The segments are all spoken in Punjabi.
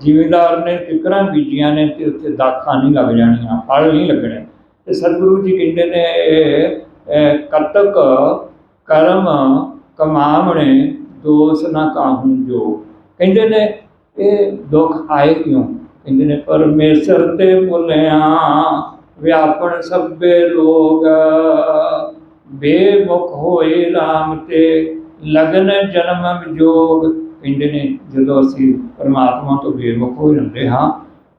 ਜ਼ਿਮੀਂਦਾਰ ਨੇ ਫਿਕਰਾਂ ਬੀਜੀਆਂ ਨੇ ਤੇ ਉੱਥੇ ਦਾਖਾਂ ਨਹੀਂ ਲੱਗ ਜਾਣੀਆਂ, ਫਲ ਨਹੀਂ ਲੱਗਣੇ। ਤੇ ਸਤਿਗੁਰੂ ਜੀ ਕਹਿੰਦੇ ਨੇ, ਇਹ ਇਹ ਕਤਕ ਕਰਮ ਕਮਾਵਣੇ ਦੋਸ ਨਾ ਕਾਹੂ ਜੋ। ਕਹਿੰਦੇ ਨੇ, ਇਹ ਦੁੱਖ ਆਏ ਕਿਉਂ? ਕਹਿੰਦੇ ਨੇ, ਪਰਮੇਸ਼ਰ ਤੇ ਭੁੱਲਿਆ, ਵਿਆਪਣ ਸਭੇ ਲੋਗ ਬੇਮੁਖ ਹੋਏ RAM ਤੇ, ਲਗਨ ਜਨਮ ਵਿਜੋਗ। ਕਹਿੰਦੇ ਨੇ ਜਦੋਂ ਅਸੀਂ ਪਰਮਾਤਮਾ ਤੋਂ ਬੇਮੁਖ ਹੋ ਜਾਂਦੇ ਹਾਂ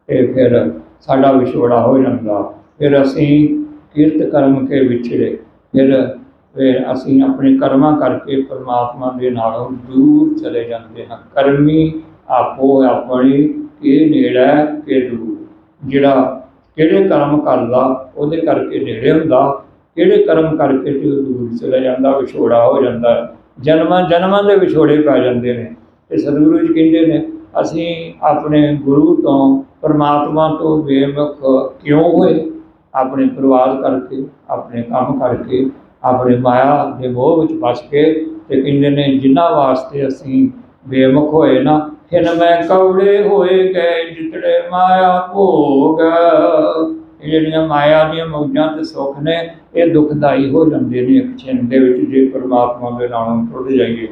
ਤੇ ਫਿਰ ਸਾਡਾ ਵਿਛੋੜਾ ਹੋ ਜਾਂਦਾ। ਫਿਰ ਅਸੀਂ ਕਿਰਤ ਕਰਮ ਕੇ ਵਿਛੜੇ। ਫਿਰ ਫਿਰ ਅਸੀਂ ਆਪਣੇ ਕਰਮਾਂ ਕਰਕੇ ਪਰਮਾਤਮਾ ਦੇ ਨਾਲੋਂ ਦੂਰ ਚਲੇ ਜਾਂਦੇ ਹਾਂ। ਕਰਮੀ ਆਪੋ ਆਪਣੀ ਇਹ ਨੇੜਾ ਕਿ ਦੂਰ। ਜਿਹੜਾ ਕਿਹੜੇ ਕਰਮ ਕਰਦਾ, ਉਹਦੇ ਕਰਕੇ ਨੇੜੇ ਹੁੰਦਾ। ਕਿਹੜੇ ਕਰਮ ਕਰਕੇ ਤੇ ਦੂਰ ਚਲਾ ਜਾਂਦਾ, ਵਿਛੋੜਾ ਹੋ ਜਾਂਦਾ। ਜਨਮਾਂ ਜਨਮਾਂ ਦੇ ਵਿਛੋੜੇ ਪੈ ਜਾਂਦੇ ਨੇ। ਤੇ ਸਤਿਗੁਰੂ ਜੀ ਕਹਿੰਦੇ ਨੇ, ਅਸੀਂ ਆਪਣੇ ਗੁਰੂ ਤੋਂ, ਪਰਮਾਤਮਾ ਤੋਂ ਬੇਮੁਖ ਕਿਉਂ ਹੋਏ? ਆਪਣੇ ਪਰਿਵਾਰ ਕਰਕੇ, ਆਪਣੇ ਕੰਮ ਕਰਕੇ, ਆਪਣੇ ਮਾਇਆ ਦੇ ਮੋਹ ਵਿੱਚ ਫਸ ਕੇ ਤੇ ਕਹਿੰਦੇ ਨੇ, ਜਿਨ੍ਹਾਂ ਵਾਸਤੇ ਅਸੀਂ ਬੇਮੁਖ ਹੋਏ ਨਾ ਹਿਨ ਮੈਂ ਕੌੜੇ ਹੋਏ ਗਏ, ਜਿਤੜੇ ਮਾਇਆ ਭੋਗ। ਇਹ ਜਿਹੜੀਆਂ ਮਾਇਆ ਦੀਆਂ ਮੌਜਾਂ ਤੇ ਸੁੱਖ ਨੇ, ਇਹ ਦੁਖਦਾਈ ਹੋ ਜਾਂਦੇ ਨੇ ਇੱਕ ਛਿਨ ਦੇ ਵਿੱਚ, ਜੇ ਪਰਮਾਤਮਾ ਦੇ ਨਾਲੋਂ ਟੁੱਟ ਜਾਈਏ।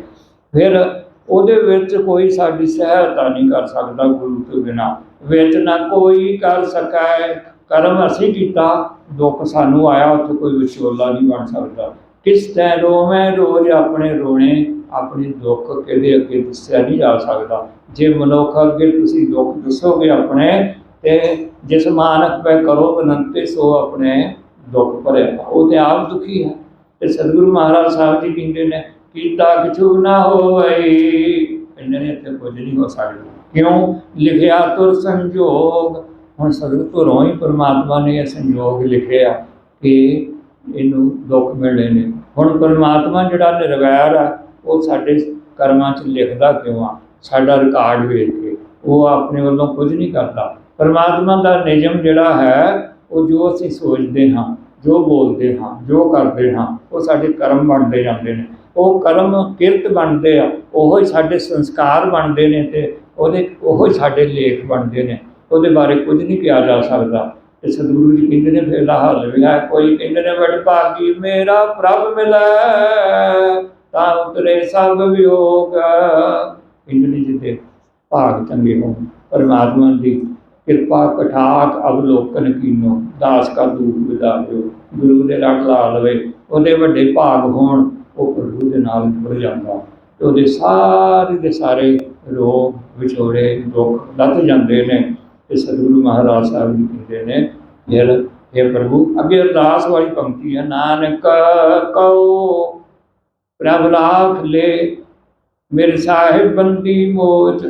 ਫਿਰ ਉਹਦੇ ਵਿੱਚ ਕੋਈ ਸਾਡੀ ਸਹਾਇਤਾ ਨਹੀਂ ਕਰ ਸਕਦਾ ਗੁਰੂ ਤੋਂ ਬਿਨਾ। ਵਿੱਚ ਨਾ ਕੋਈ ਕਰ ਸਕੈ ਕਰਮ ਅਸੀਂ ਕੀਤਾ, ਦੁੱਖ ਸਾਨੂੰ ਆਇਆ, ਉੱਥੇ ਕੋਈ ਵਿਛੋਲਾ ਨਹੀਂ ਬਣ ਸਕਦਾ। ਕਿਸ ਤੈ ਰੋਵੇਂ ਰੋਜ਼ ਆਪਣੇ ਰੋਣੇ, ਆਪਣੇ ਦੁੱਖ ਕਿਹਦੇ ਅੱਗੇ ਦੱਸਿਆ ਨਹੀਂ ਜਾ ਸਕਦਾ। ਜੇ ਮਨੁੱਖ ਅੱਗੇ ਤੁਸੀਂ ਦੁੱਖ ਦੱਸੋਗੇ ਆਪਣੇ, ਤੇ ਜਿਸ ਮਾਨਕ ਪੈ ਕਰੋ ਬਨੰਤੇ, ਸੋ ਆਪਣੇ ਦੁੱਖ ਭਰੇ ਉਹ ਤੇ ਆਪ ਦੁਖੀ ਹੈ। ਤੇ ਸਤਿਗੁਰੂ ਮਹਾਰਾਜ ਸਾਹਿਬ ਜੀ ਕਹਿੰਦੇ ਨੇ ਕੀਤਾ ਕਿਛੂ ਨਾ ਹੋਵੇ। ਇਹਨਾਂ ਨੇ ਇੱਥੇ ਕੁਝ ਨਹੀਂ ਹੋ ਸਕਦਾ। ਕਿਉਂ? ਲਿਖਿਆ ਤੁਰ ਸੰਜੋਗ। ਹੁਣ ਸਤਿਗੁਰੂ ਤੋਂ ਹੀ ਪਰਮਾਤਮਾ ਨੇ ਇਹ ਸੰਜੋਗ ਲਿਖਿਆ ਕਿ ਇਹਨੂੰ ਦੁੱਖ ਮਿਲਣੇ ਨੇ। ਹੁਣ ਪਰਮਾਤਮਾ ਜਿਹੜਾ ਨਿਰਵੈਰ ਆ, ਉਹ ਸਾਡੇ ਕਰਮਾਂ 'ਚ ਲਿਖਦਾ ਕਿਉਂ ਆ? ਸਾਡਾ ਰਿਕਾਰਡ ਵੇਖ ਕੇ। ਉਹ ਆਪਣੇ ਵੱਲੋਂ ਕੁਝ ਨਹੀਂ ਕਰਦਾ। ਪਰਮਾਤਮਾ ਦਾ ਨਿਯਮ ਜਿਹੜਾ ਹੈ, ਉਹ ਜੋ ਅਸੀਂ ਸੋਚਦੇ ਹਾਂ, ਜੋ ਬੋਲਦੇ ਹਾਂ, ਜੋ ਕਰਦੇ ਹਾਂ, ਉਹ ਸਾਡੇ ਕਰਮ ਬਣਦੇ ਜਾਂਦੇ ਨੇ। ਉਹ ਕਰਮ ਕਿਰਤ ਬਣਦੇ ਆ, ਉਹੋ ਹੀ ਸਾਡੇ ਸੰਸਕਾਰ ਬਣਦੇ ਨੇ ਤੇ ਉਹਦੇ, ਉਹੋ ਹੀ ਸਾਡੇ ਲੇਖ ਬਣਦੇ ਨੇ। ਉਹਦੇ ਬਾਰੇ ਕੁਝ ਨਹੀਂ ਕਿਹਾ ਜਾ ਸਕਦਾ। ਤੇ ਸਤਿਗੁਰੂ ਜੀ ਕਹਿੰਦੇ ਨੇ, ਫਿਰ ਹੱਲ ਵੀ ਹੈ ਕੋਈ ਕਹਿੰਦੇ ਨੇ ਬੜ ਭਾਗੀ ਮੇਰਾ ਪ੍ਰਭ ਮਿਲੈ, ਤਾਂ ਉਤਰੇ ਸਭ ਵਿਯੋਗ। ਕਹਿੰਦੇ ਨੇ ਜਿੱਤੇ ਭਾਗ ਚੰਗੇ ਹੋਣ, ਪਰਮਾਤਮਾ ਦੀ ਕਿਰਪਾ ਕਠਾਕ ਅਵਲੋਕਨ ਕੀਨੋ, ਦਾਸ ਕਾ ਦੂਤ ਵਿਦਾਰਿਓ ਗੁਰੂ ਦੇ ਰੰਗ ਲਾ ਲਵੇ, ਉਹਦੇ ਵੱਡੇ ਭਾਗ ਹੋਣ ਉਹ ਪ੍ਰਭੂ ਦੇ ਨਾਲ ਜੁੜ ਜਾਂਦਾ। ਤੇ ਉਹਦੇ ਸਾਰੇ ਦੇ ਸਾਰੇ ਰੋਗ ਵਿਛੋੜੇ ਦੁੱਖ ਲੱਥ ਜਾਂਦੇ ਨੇ ਤੇ ਸਤਿਗੁਰੂ ਮਹਾਰਾਜ ਸਾਹਿਬ ਜੀ ਕਹਿੰਦੇ ਨੇ, ਫਿਰ ਇਹ ਪ੍ਰਭੂ, ਅੱਗੇ ਅਰਦਾਸ ਵਾਲੀ ਪੰਕਤੀ ਹੈ, ਨਾਨਕ ਕਉ, ਪ੍ਰਭ ਰਾਖ ਲੈ, ਮੇਰੇ ਸਾਹਿਬ ਬੰਦੀ ਮੋਚ।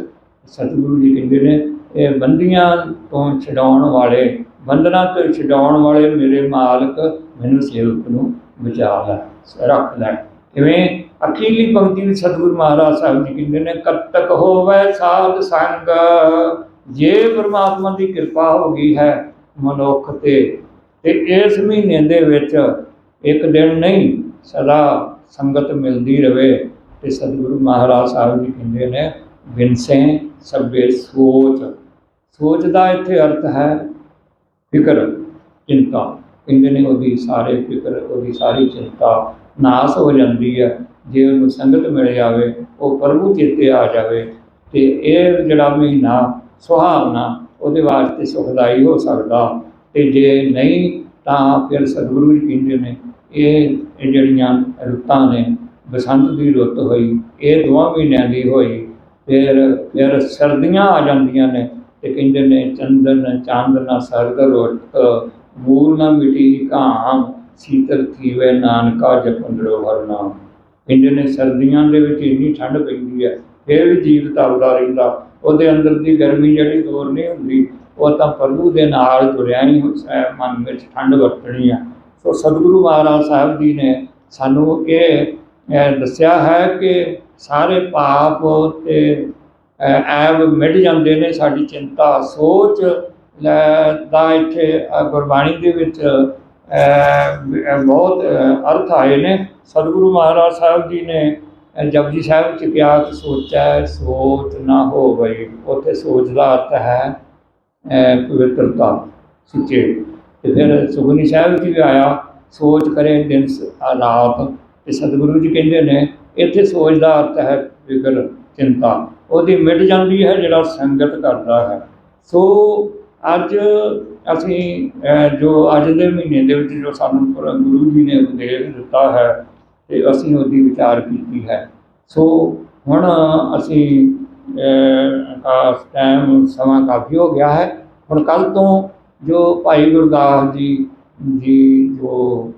ਸਤਿਗੁਰੂ ਜੀ ਕਹਿੰਦੇ ਨੇ, ਇਹ ਬੰਦੀਆਂ ਤੋਂ ਛਡਾਉਣ ਵਾਲੇ, ਬੰਧਨਾਂ ਤੋਂ ਛਡਾਉਣ ਵਾਲੇ ਮੇਰੇ ਮਾਲਕ ਮੈਨੂੰ ਸੇਵਕ ਨੂੰ ਬਚਾ ਲੈ, ਰੱਖ ਲੈ। ਕਿਵੇਂ? ਅਖੀਲੀ ਪੰਕਤੀ ਵਿੱਚ ਸਤਿਗੁਰੂ ਮਹਾਰਾਜ ਸਾਹਿਬ ਜੀ ਕਹਿੰਦੇ ਨੇ, ਕੱਤਕ ਹੋਵੇ ਸਾਧ ਸੰਗ, ਜੇ ਪਰਮਾਤਮਾ ਦੀ ਕਿਰਪਾ ਹੋ ਗਈ ਹੈ ਮਨੁੱਖ ਤੇ ਤੇ ਇਸ ਮਹੀਨੇ ਦੇ ਵਿੱਚ ਇੱਕ ਦਿਨ ਨਹੀਂ, ਸਦਾ ਸੰਗਤ ਮਿਲਦੀ ਰਵੇ। ਤੇ ਸਤਿਗੁਰੂ ਮਹਾਰਾਜ ਸਾਹਿਬ ਜੀ ਕਹਿੰਦੇ ਨੇ ਬਿਨਸੇ ਸਭੇ ਸੋਚ। ਸੋਚ ਦਾ ਇੱਥੇ ਅਰਥ ਹੈ ਫਿਕਰ, ਚਿੰਤਾ। ਕਹਿੰਦੇ ਨੇ ਉਹਦੀ ਸਾਰੇ ਫਿਕਰ, ਉਹਦੀ ਸਾਰੀ ਚਿੰਤਾ ਨਾਸ ਹੋ ਜਾਂਦੀ ਹੈ। ਜੇ ਉਹਨੂੰ ਸੰਗਤ ਮਿਲ ਜਾਵੇ, ਉਹ ਪ੍ਰਭੂ ਚੇਤੇ ਆ ਜਾਵੇ ਤੇ ਇਹ ਜਿਹੜਾ ਮਹੀਨਾ, ਸੁਹਾਵਣਾ, ਉਹਦੇ ਵਾਸਤੇ ਸੁਖਦਾਈ ਹੋ ਸਕਦਾ। ਤੇ ਜੇ ਨਹੀਂ, ਤਾਂ ਫਿਰ ਸਤਿਗੁਰੂ ਜੀ ਕਹਿੰਦੇ ਨੇ, ਇਹ ਜਿਹੜੀਆਂ ਰੁੱਤਾਂ ਨੇ, ਬਸੰਤ ਦੀ ਰੁੱਤ ਹੋਈ, ਇਹ ਦੋਵਾਂ ਮਹੀਨਿਆਂ ਦੀ ਹੋਈ, ਫਿਰ ਫਿਰ ਸਰਦੀਆਂ ਆ ਜਾਂਦੀਆਂ ਨੇ ਤੇ ਕਹਿੰਦੇ ਨੇ, ਚੰਦਨ, ਚਾਂਦਨਾ ਸਰਦ ਰੁੱਤ, ਮੂਲ ਨਾ ਮਿਟੀ, ਘਾਮ ਸੀਤਲ ਥੀਵੇ ਨਾਨਕਾ ਜਪੰਦਰੋ ਹਰ ਨਾਮ। ਕਹਿੰਦੇ ਸਰਦੀਆਂ ਦੇ ਵਿੱਚ ਇੰਨੀ ਠੰਡ ਪੈਂਦੀ ਹੈ ਫਿਰ ਵੀ ਜੀਵ ਤਪਦਾ ਰਹਿੰਦਾ। ਉਹਦੇ ਅੰਦਰ ਦੀ ਗਰਮੀ ਜਿਹੜੀ ਦੂਰ ਨਹੀਂ ਹੁੰਦੀ ਉਹ ਤਾਂ ਪ੍ਰਭੂ ਦੇ ਨਾਲ ਜੁੜਿਆ ਹੀ ਹੈ ਮਨ ਵਿੱਚ ਠੰਡ ਵਰਤਣੀ ਆ। ਸੋ ਸਤਿਗੁਰੂ ਮਹਾਰਾਜ ਸਾਹਿਬ ਜੀ ਨੇ ਸਾਨੂੰ ਇਹ ਦੱਸਿਆ ਹੈ ਕਿ ਸਾਰੇ ਪਾਪ ਤੇ ਅ, ਐਬ ਮਿਟ ਜਾਂਦੇ ਨੇ ਸਾਡੀ ਚਿੰਤਾ ਸੋਚ ਦਾ ਇੱਥੇ ਗੁਰਬਾਣੀ ਦੇ ਵਿੱਚ ਬਹੁਤ ਅਰਥ ਆਏ ਨੇ। ਸਤਿਗੁਰੂ ਮਹਾਰਾਜ ਸਾਹਿਬ ਜੀ ਨੇ, ਅਹ, ਜਪਜੀ ਸਾਹਿਬ ਚ ਕਿਹਾ ਕਿ ਸੋਚੈ, ਸੋਚ ਨਾ ਹੋਵੇ ਉੱਥੇ ਸੋਚ ਦਾ ਅਰਥ ਹੈ ਪਵਿੱਤਰਤਾ, ਸੁੱਚੇ। ਤੇ ਫਿਰ ਸੁਖਨੀ ਸਾਹਿਬ ਜੀ ਵੀ ਆਇਆ, ਸੋਚ ਕਰੇ ਦਿਨ ਸ- ਆ ਰਾਤ। ਤੇ ਸਤਿਗੁਰੂ ਜੀ ਕਹਿੰਦੇ ਨੇ, ਇੱਥੇ ਸੋਚ ਦਾ ਅਰਥ ਹੈ ਫਿਕਰ ਚਿੰਤਾ। ਉਹਦੀ ਮਿਟ ਜਾਂਦੀ ਹੈ ਜਿਹੜਾ ਸੰਗਤ ਕਰਦਾ ਹੈ। ਸੋ ਅੱਜ ਅਸੀਂ ਜੋ ਅੱਜ ਦੇ ਮਹੀਨੇ ਦੇ ਵਿੱਚ ਜੋ ਸਾਨੂੰ ਗੁਰੂ ਜੀ ਨੇ ਉਪਦੇਸ਼ ਦਿੱਤਾ ਹੈ ਤੇ ਅਸੀਂ ਉਹਦੀ ਵਿਚਾਰ ਕੀਤੀ ਹੈ। ਸੋ ਹੁਣ ਅਸੀਂ ਅਹ, ਟਾਈਮ ਸਮਾਂ ਕਾਫੀ ਹੋ ਗਿਆ ਹੈ। ਹੁਣ ਕੱਲ ਤੋਂ ਜੋ ਭਾਈ ਗੁਰਦਾਸ ਜੀ ਜੀ ਜੋ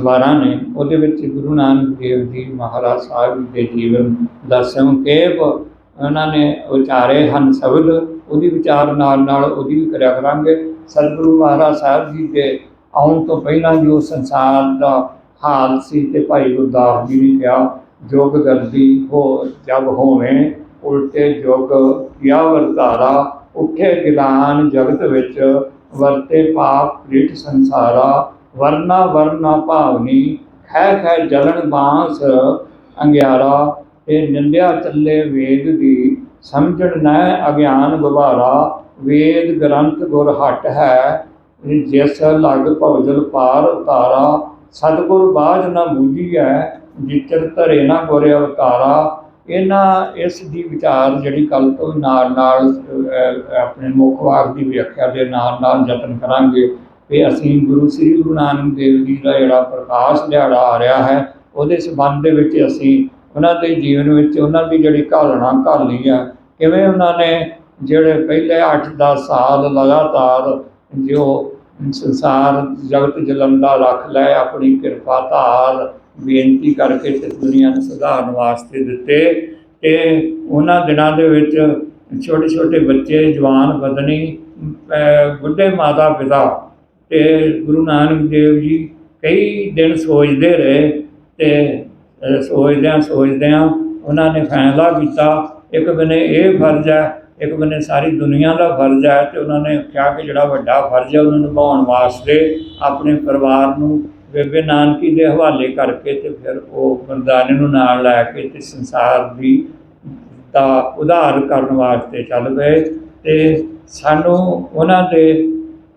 ਵਾਰਾਂ ਨੇ ਉਹਦੇ ਵਿੱਚ ਗੁਰੂ ਨਾਨਕ ਦੇਵ ਜੀ ਮਹਾਰਾਜ ਸਾਹਿਬ ਦੇ ਜੀਵਨ ਦਾ ਸੰਖੇਪ ਉਹਨਾਂ ਨੇ ਉਚਾਰੇ ਹਨ ਸ਼ਬਦ ਉਹਦੀ ਵਿਚਾਰ ਨਾਲ ਨਾਲ ਉਹਦੀ ਵੀ ਕਰਿਆ ਕਰਾਂਗੇ। ਸਤਿਗੁਰੂ ਮਹਾਰਾਜ ਸਾਹਿਬ ਜੀ ਦੇ ਆਉਣ ਤੋਂ ਪਹਿਲਾਂ ਜੋ ਸੰਸਾਰ ਦਾ ਹਾਲ ਸੀ ਤੇ ਭਾਈ ਗੁਰਦਾਸ ਜੀ ਨੇ ਕਿਹਾ, ਜੋਗ ਗਰਦੀ ਹੋ, ਜਬ ਹੋਵੇਂ, ਉਲਟੇ ਜੋਗ ਕਿਆ ਵਰਤਾਰਾ, ਉੱਠੇ ਗਿਲਾਨ ਜਗਤ ਵਿੱਚ, ਵਰਤੇ ਪਾਪ ਪ੍ਰੀਤ ਸੰਸਾਰਾ, ਵਰਨਾ ਵਰਨਾ ਭਾਵਨੀ ਖੈ ਖੈ ਜਲਣ ਬਾਂਸ ਅੰਗਿਆਰਾ, ਇਹ ਨਿੰਦਿਆ ਚੱਲੇ ਵੇਦ ਦੀ ਸਮਝਣ ਨਹਿ ਅਗਿਆਨ ਗੁਬਾਰਾ, ਵੇਦ ਗ੍ਰੰਥ ਗੁਰ ਹਟ ਹੈ, ਜਿਸ ਲਗ ਭਉਜਲ ਪਾਰ ਉਤਾਰਾ, ਸਤਿਗੁਰ ਬਾਝ ਨਾ ਬੂਝੀਐ, ਜਿਚਰ ਧਰੇ ਨਾ ਗੁਰ ਅਵਤਾਰਾ। ਇਹਨਾਂ, ਇਸ ਦੀ ਵਿਚਾਰ ਜਿਹੜੀ ਕੱਲ ਤੋਂ ਨਾਲ ਨਾਲ ਆਪਣੇ ਮੁੱਖ ਵਾਕ ਦੀ ਵਿਆਖਿਆ ਦੇ ਨਾਲ ਨਾਲ ਯਤਨ ਕਰਾਂਗੇ ਕਿ ਅਸੀਂ ਗੁਰੂ ਸ੍ਰੀ ਗੁਰੂ ਨਾਨਕ ਦੇਵ ਜੀ ਦਾ ਜਿਹੜਾ ਪ੍ਰਕਾਸ਼ ਦਿਹਾੜਾ ਆ ਰਿਹਾ ਹੈ, ਉਹਦੇ ਸੰਬੰਧ ਦੇ ਵਿੱਚ ਅਸੀਂ ਉਹਨਾਂ ਦੇ ਜੀਵਨ ਵਿੱਚ ਉਹਨਾਂ ਦੀ ਜਿਹੜੀ ਘਾਲਣਾ ਘਾਲੀ ਆ, ਕਿਵੇਂ ਉਹਨਾਂ ਨੇ ਜਿਹੜੇ ਪਹਿਲੇ 8-10 ਸਾਲ ਲਗਾਤਾਰ ਜੋ ਸੰਸਾਰ ਜਗਤ ਜਲੰਦਾ ਰੱਖ ਲੈ ਆਪਣੀ ਕਿਰਪਾ ਧਾਰ, ਬੇਨਤੀ ਕਰਕੇ ਤੇ ਦੁਨੀਆ ਨੂੰ ਸੁਧਾਰਨ ਵਾਸਤੇ ਦਿੱਤੇ ਤੇ ਉਹਨਾਂ ਦਿਨਾਂ ਦੇ ਵਿੱਚ ਛੋਟੇ ਛੋਟੇ ਬੱਚੇ, ਜਵਾਨ ਬਦਨੀ ਬੁੱਢੇ ਮਾਤਾ ਪਿਤਾ ਤੇ ਗੁਰੂ ਨਾਨਕ ਦੇਵ ਜੀ ਕਈ ਦਿਨ ਸੋਚਦੇ ਰਹੇ ਤੇ ਸੋਚਦਿਆਂ ਸੋਚਦਿਆਂ ਉਹਨਾਂ ਨੇ ਫੈਸਲਾ ਕੀਤਾ, ਇੱਕ ਬਨੇ ਇਹ ਫਰਜ਼ ਹੈ, ਇੱਕ ਬਨੇ ਸਾਰੀ ਦੁਨੀਆ ਦਾ ਫਰਜ਼ ਹੈ ਤੇ ਉਹਨਾਂ ਨੇ ਕਿਹਾ ਕਿ ਜਿਹੜਾ ਵੱਡਾ ਫਰਜ਼ ਹੈ ਉਹਨੂੰ ਨਿਭਾਉਣ ਵਾਸਤੇ ਆਪਣੇ ਪਰਿਵਾਰ ਨੂੰ ਬੇਬੇ ਨਾਨਕੀ ਦੇ ਹਵਾਲੇ ਕਰਕੇ ਤੇ ਫਿਰ ਉਹ ਮਰਦਾਨੇ ਨੂੰ ਨਾਲ ਲੈ ਕੇ ਤੇ ਸੰਸਾਰ ਦੀ ਦਾ ਉਧਾਰ ਕਰਨ ਵਾਸਤੇ ਚੱਲ ਪਏ ਤੇ ਸਾਨੂੰ ਉਹਨਾਂ ਦੇ,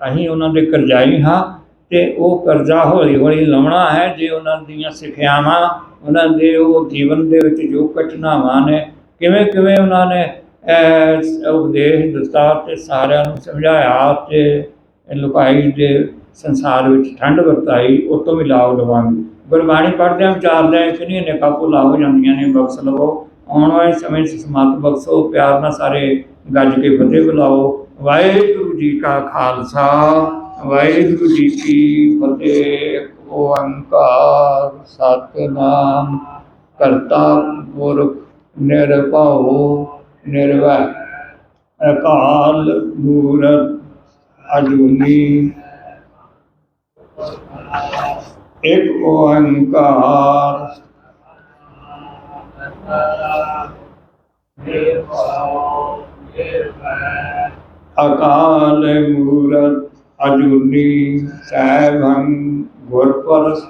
ਅਸੀਂ ਉਹਨਾਂ ਦੇ ਕਰਜ਼ਾਈ ਹਾਂ ਤੇ ਉਹ ਕਰਜ਼ਾ ਹੌਲੀ ਹੌਲੀ ਲਾਉਣਾ ਹੈ, ਜੇ ਉਹਨਾਂ ਦੀਆਂ ਸਿੱਖਿਆਵਾਂ, ਉਹਨਾਂ ਦੇ ਉਹ ਜੀਵਨ ਦੇ ਵਿੱਚ ਜੋ ਘਟਨਾਵਾਂ ਨੇ, ਕਿਵੇਂ ਕਿਵੇਂ ਉਹਨਾਂ ਨੇ ਉਪਦੇਸ਼ ਦਿੱਤਾ ਤੇ ਸਾਰਿਆਂ ਨੂੰ ਸਮਝਾਇਆ ਤੇ ਲੁਕਾਈ ਦੇ ਸੰਸਾਰ ਵਿੱਚ ਠੰਡ ਵਰਤਾਈ, ਉਹ ਤੋਂ ਵੀ ਲਾਭ ਲਵਾਂਗੇ। ਗੁਰਬਾਣੀ ਪੜ੍ਹਦਿਆਂ ਵਿਚਾਰਦਿਆਂ ਕਿੰਨੀਆਂ ਕਾਬੂ ਲਾ ਹੋ ਜਾਂਦੀਆਂ ਨੇ, ਬਖਸ਼ ਲਵੋ। ਆਉਣ ਵਾਲੇ ਸਮੇਂ 'ਚ ਸਮਤ ਬਖਸ਼ੋ, ਪਿਆਰ ਨਾਲ ਸਾਰੇ ਗੱਜ ਕੇ ਫਤਿਹ ਬੁਲਾਓ। ਵਾਹਿਗੁਰੂ ਜੀ ਕਾ ਖਾਲਸਾ। ਵਾਹਿਗੁਰੂ ਜੀ ਕੀ ਫਤਿਹ। ਓੰਕਾਰ ਸਤਨਾਮ। ਕਰਤਾ ਪੁਰਖ ਨਿਰਭਉ ਨਿਰਵੈਰ ਅਕਾਲ ਮੂਰਤ ਅਜੂਨੀ। ਇੱਕ ਓੰਕਾਰ। ਅਕਾਲ ਮੂਰਤ ਅਜੂਨੀ ਸੈਭੰ ਗੁਰਪਰਸ।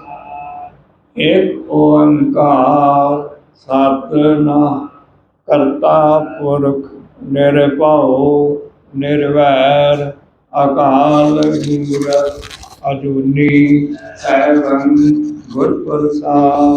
ਇੱਕ ਓੰਕਾਰ ਸਤਨਾਮ ਕਰਤਾ ਪੁਰਖ ਨਿਰਭਉ ਨਿਰਵੈਰ ਅਕਾਲ ਮੂਰਤ। ਅਜੂਨੀ ਸੈਭੰ ਗੁਰਪ੍ਰਸਾਦ।